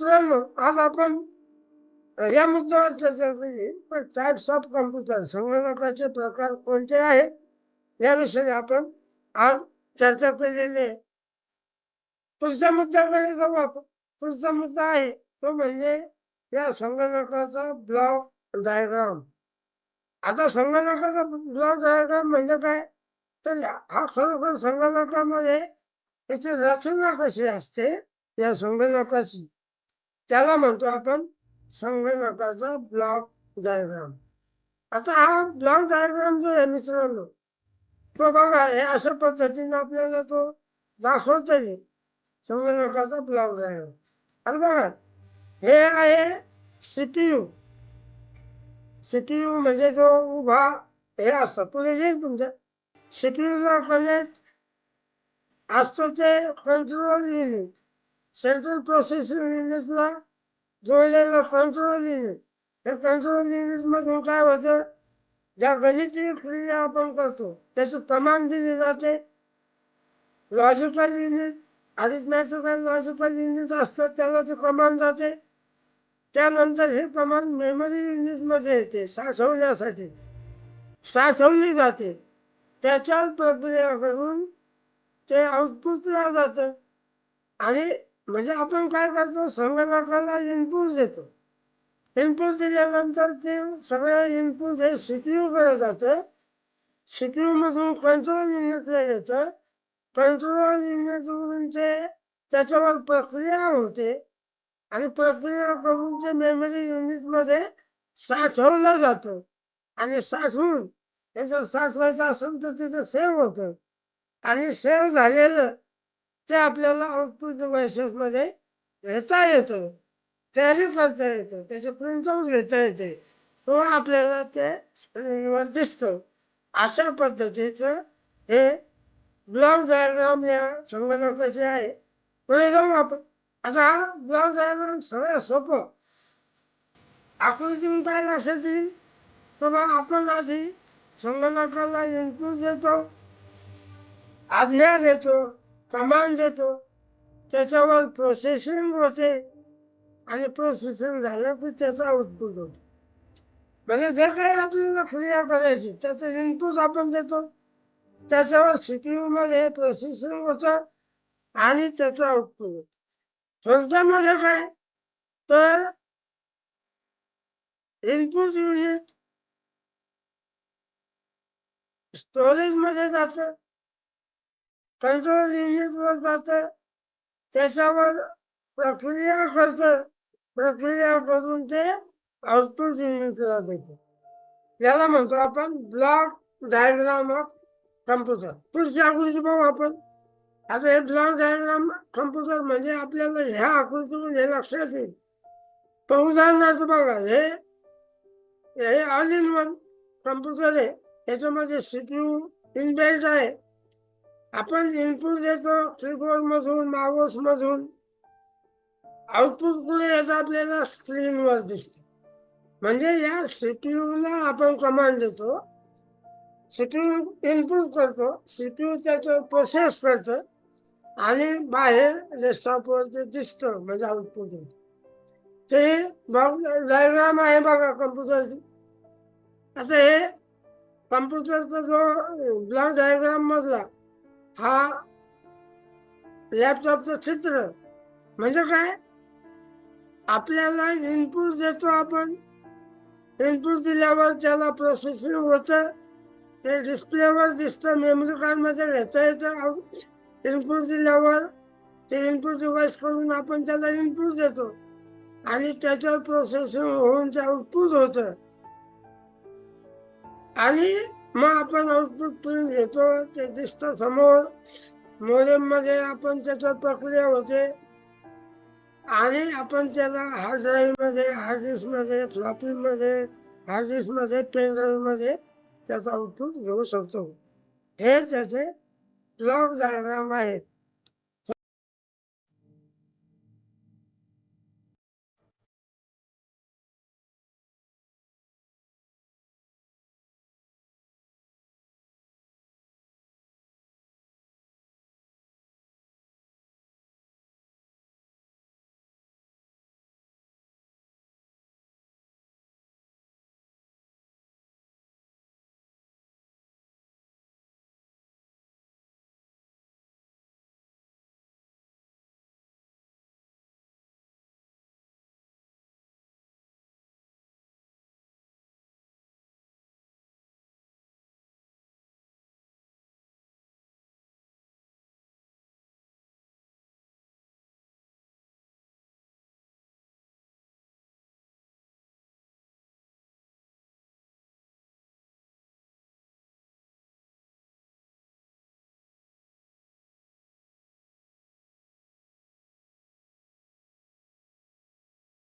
आज आपण या मुद्द्यावर चर्चा केली पण टाइप्स ऑफ कॉम्प्युटर संगणकाचे प्रकार कोणते आहेत याविषयी आपण आज चर्चा केलेली आहे पुढच्या मुद्द्याकडे जाऊ आपण पुढचा मुद्दा आहे तो म्हणजे या संगणकाचा ब्लॉक डायग्राम आता संगणकाचा ब्लॉक डायग्राम म्हणजे काय तर हा खरोखर संगणकामध्ये त्याची रचना कशी असते या संगणकाची त्याला म्हणतो आपण संगणकाचा ब्लॉक डायग्राम आता हा ब्लॉक डायग्राम जो आहे मित्रांनो तो बघा हे अशा पद्धतीने आपल्याला तो दाखवता येईल संगणकाचा ब्लॉक डायग्राम आता बघा हे आहे सीपीयू सीपीयू म्हणजे जो उभा हे असतं. पुढे येईल तुमच्या सीपीयूला कनेक्ट असतो ते कंट्रोल युनिट सेंट्रल प्रोसेसिंग युनिटला जोडलेलं कंट्रोल युनिट हे कंट्रोल युनिटमधून काय होतं ज्या गणितीय क्रिया आपण करतो त्याची कमांड दिली जाते logical unit arithmetical logical unit असतं त्याला ते कमांड जाते त्यानंतर हे कमांड मेमरी युनिटमध्ये येते साठवण्यासाठी साठवली जाते त्याच्यावर प्रक्रिया करून ते आउटपुटला जातं आणि म्हणजे आपण काय करतो? संगणकाला इनपुट देतो. इनपुट दिल्यानंतर ते सगळं इनपुट हे सीपीयू कडे जातं. सीपीयू मधून कंट्रोल युनिटला येतं. कंट्रोल युनिटमधून ते त्याच्यावर प्रक्रिया होते. आणि प्रक्रिया करून ते मेमरी युनिटमध्ये साठवलं जातं. आणि साठवून त्याचं साठवायचं असेल तर तिथं सेव्ह होतं. आणि सेव्ह झालेलं ते आपल्याला आउटपुट डिव्हायसेसमध्ये घेता येतं. तयारी करता येतं. त्याचे प्रिंटआउट घेता येते. किंवा आपल्याला ते स्क्रीनवर दिसतं. अशा पद्धतीचं हे ब्लॉक डायग्राम या संगणकाचे आहे पुढे जाऊ आपण आता हा ब्लॉक डायग्राम सगळ्यात सोपं. आकृतीतून काय लक्षात येईल तर मग आपण आधी संगणकाला इनपुट देतो. आज्ञा देतो. कमांड देतो. त्याच्यावर प्रोसेसिंग होते. आणि प्रोसेसिंग झालं की त्याचा आउटपुट होतो. म्हणजे जे काही आपल्याला क्रिया करायची त्याचं इनपुट आपण देतो. त्याच्यावर सीपीयूमध्ये प्रोसेसिंग होतं आणि त्याचं आउटपुट होतं. थोडक्यामध्ये काय? तर इनपुट युनिट स्टोरेजमध्ये जातं. कंट्रोल युनिटवर जातं त्याच्यावर प्रक्रिया करतं. प्रक्रिया करून ते आउटपुट युनिटला देतं. याला म्हणतो आपण ब्लॉक डायग्राम ऑफ कम्प्युटर पुढची आकृती पाहू आपण. आता हे ब्लॉक डायग्राम कम्प्युटर म्हणजे आपल्याला ह्या आकृतीतून हे लक्षात येईल. पण उदाहरणार्थ बघा हे हे ऑल इन वन कम्प्युटर आहे. याच्यामध्ये सीपीयू इनबिल्ट आहे. आपण इनपुट देतो कीबोर्ड मधून माऊस मधून. आउटपुट पुढे याचं आपल्याला स्क्रीनवर दिसत. म्हणजे या सीपीयूला आपण कमांड देतो. सीपीयू इनपुट करतो. सीपीयू त्याचं प्रोसेस करतं. आणि बाहेर डेस्कटॉपवर ते दिसतं म्हणजे आउटपुट ते बघ डायग्राम आहे बघा कम्प्युटरची आता हे कम्प्युटरचा जो ब्लॉक डायग्राम मधला हा लॅपटॉपचं चित्र. म्हणजे काय? आपल्याला इनपुट देतो आपण. इनपुट दिल्यावर त्याला प्रोसेसिंग होतं. ते डिस्प्लेवर दिसतं मेमरी कार्डमध्ये घेता येतं. इनपुट दिल्यावर ते इनपुट डिव्हाइस करून आपण त्याला इनपुट देतो. आणि त्याच्यावर प्रोसेसिंग होऊन ते आउटपुट होतं. आणि मग आपण आउटपुट प्रिंट घेतो ते दिसतं समोर. मोडेममध्ये आपण त्याच्यावर प्रक्रिया होते. आणि आपण त्याला हार्ड ड्राईव्हमध्ये हार्ड डिस्कमध्ये फ्लॉपी मध्ये हार्ड डिस्कमध्ये पेन ड्राईव्हमध्ये त्याचा आउटपुट घेऊ शकतो. हे त्याचे ब्लॉक डायग्राम आहेत.